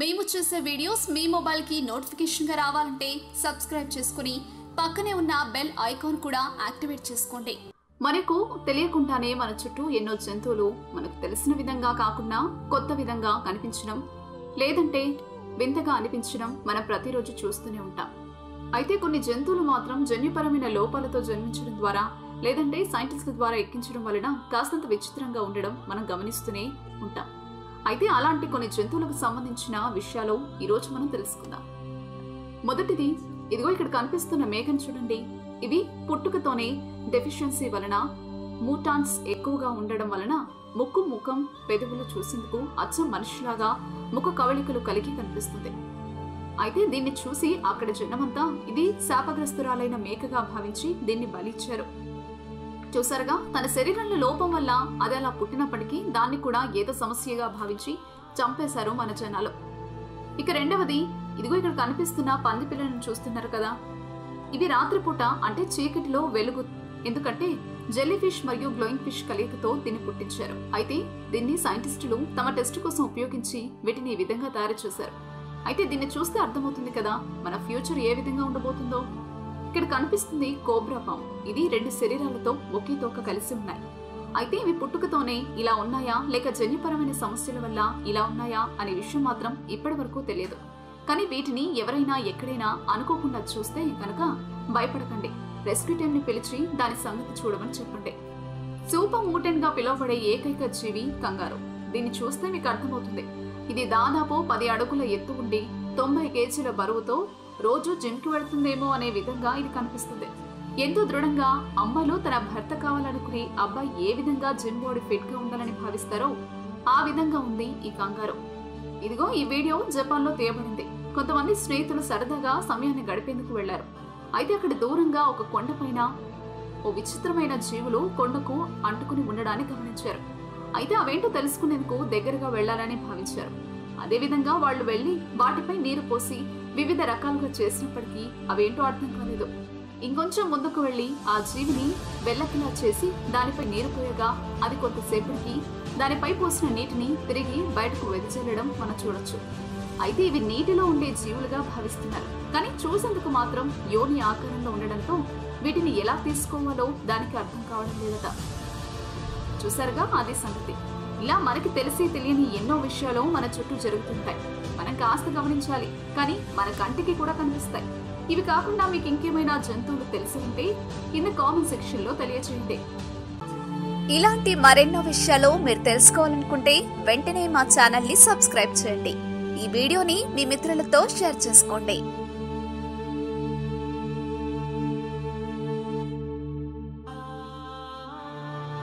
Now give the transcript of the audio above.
మేము చేసే వీడియోస్ మీ మొబైల్కి నోటిఫికేషన్గా రావాలంటే సబ్స్క్రైబ్ చేసుకుని పక్కనే ఉన్న బెల్ ఐకాన్ కూడా యాక్టివేట్ చేసుకోండి. మనకు తెలియకుండానే మన చుట్టూ ఎన్నో జంతువులు మనకు తెలిసిన విధంగా కాకుండా కొత్త విధంగా కనిపించడం లేదంటే వింతగా అనిపించడం మనం ప్రతిరోజు చూస్తూనే ఉంటాం. అయితే కొన్ని జంతువులు మాత్రం జన్యుపరమైన లోపాలతో జన్మించడం ద్వారా లేదంటే సైంటిస్టుల ద్వారా ఎక్కించడం వలన కాస్తంత విచిత్రంగా ఉండడం మనం గమనిస్తూనే ఉంటాం. అయితే అలాంటి కొన్ని జంతువులకు సంబంధించిన విషయాలు ఈరోజు మనం తెలుసుకుందాం. మొదటిది ఇదిగో ఇక్కడ కనిపిస్తున్న మేఘం చూడండి. ఇవి పుట్టుకతోనే డెఫిషియన్సీ వలన మూటాన్స్ ఎక్కువగా ఉండడం వలన ముక్కు ముఖం పెదవులు చూసేందుకు అచ్చం మనిషిలాగా ముఖ కవళికలు కలిగి కనిపిస్తుంది. అయితే దీన్ని చూసి అక్కడ జనమంతా ఇది శాపగ్రస్తురాలైన మేకగా భావించి దీన్ని బలిచ్చారు. చూసారుగా తన శరీరంలో లోపం వల్ల అది అలా పుట్టినప్పటికీ దాన్ని కూడా ఏదో సమస్యగా భావించి చంపేశారు మన జనాలు. ఇక రెండవది ఇదిగో ఇక్కడ కనిపిస్తున్న పంది పిల్లలను చూస్తున్నారు కదా. ఇవి రాత్రిపూట అంటే చీకటిలో వెలుగు ఎందుకంటే జెల్లీ ఫిష్ మరియు గ్లోయింగ్ ఫిష్ కలయికతో దీన్ని పుట్టించారు. అయితే దీన్ని సైంటిస్టులు తమ టెస్ట్ కోసం ఉపయోగించి వీటిని ఈ విధంగా తయారు చేశారు. అయితే దీన్ని చూస్తే అర్థమవుతుంది కదా మన ఫ్యూచర్ ఏ విధంగా ఉండబోతుందో. ఇక్కడ కనిపిస్తుంది కోబ్రా పాము. ఇది రెండు శరీరాలతో ఒకే తోక కలిసి ఉన్నాయి. అయితే ఇవి పుట్టుకతోనే ఇలా ఉన్నాయా? లేక జన్యుపరమైన సమస్యల వల్ల ఇలా ఉన్నాయా? అనే విషయం మాత్రం ఇప్పటి వరకు తెలియదు. కానీ వీటిని ఎవరైనా ఎక్కడైనా అనుకోకుండా చూస్తే కనుక భయపడకండి. రెస్క్యూ టీమ్ని పిలిచి దాని సంగతి చూడమని చెప్పండి. సూపర్ మూటెన్గా పిలువబడే ఏకైక జీవి కంగారు. దీన్ని చూస్తే మీకు అర్థమవుతుంది. ఇది దాదాపు పది అడుగుల ఎత్తు ఉండి తొంభై కేజీల బరువుతో రోజు జిమ్కి వెళ్తుందేమో అనే విధంగా ఇది కనిపిస్తుంది. ఎంతో దృఢంగా అమ్మలు తన భర్త కావాలనుకుని అబ్బాయి ఏ విధంగా జిమ్ బాడీ ఫిట్గా ఉండాలని భావిస్తారో ఆ విధంగా ఉంది ఈ కంగారు. ఇదిగో ఈ వీడియో జపాన్లో తీయబడింది. కొంతమంది స్నేహితులు సరదాగా సమయాన్ని గడిపేందుకు వెళ్ళారు. అయితే అక్కడ దూరంగా ఒక కొండపైన ఓ విచిత్రమైన జీవులు కొండకు అంటుకుని ఉండడాన్ని గమనించారు. అయితే అవేంటో తెలుసుకునేందుకు దగ్గరగా వెళ్ళాలని భావించారు. అదేవిధంగా వాళ్ళు వెళ్ళి వాటిపై నీరు పోసి వివిధ రకాలుగా చేసినప్పటికీ అవేంటో అర్థం కాలేదు. ఇంకొంచెం ముందుకు వెళ్ళి ఆ జీవిని వెల్లకిలా చేసి దానిపై నీరు పోయగా అది కొంతసేపటికి దానిపై పోసిన నీటిని తిరిగి బయటకు వెదజల్లడం మనం చూడొచ్చు. అయితే ఇవి నీటిలో ఉండే జీవులుగా భావిస్తున్నారు. కానీ చూసేందుకు మాత్రం యోని ఆకారంలో ఉండడంతో వీటిని ఎలా తీసుకోవాలో దానికి అర్థం కావడం లేదట. చూసారుగా అదే సంగతి. ఇలా మనకి తెలిసి తెలియని ఎన్నో విషయాలు మన చుట్టూ జరుగుతుంటాయి. మనం కాస్త గమనించాలి కానీ మన కంటికి కూడా కనిపిస్తాయి. ఇవి కాకుండా మీకు ఇంకేమైనా జంతువులు తెలిసి ఉంటే కింద కామెంట్ సెక్షన్లో తెలియచేయండి. ఇలాంటి మరెన్నో విషయాలు మీరు తెలుసుకోవాలనుకుంటే వెంటనే మా ఛానల్ని సబ్స్క్రైబ్ చేయండి. ఈ వీడియోని మీ మిత్రులతో షేర్ చేసుకోండి.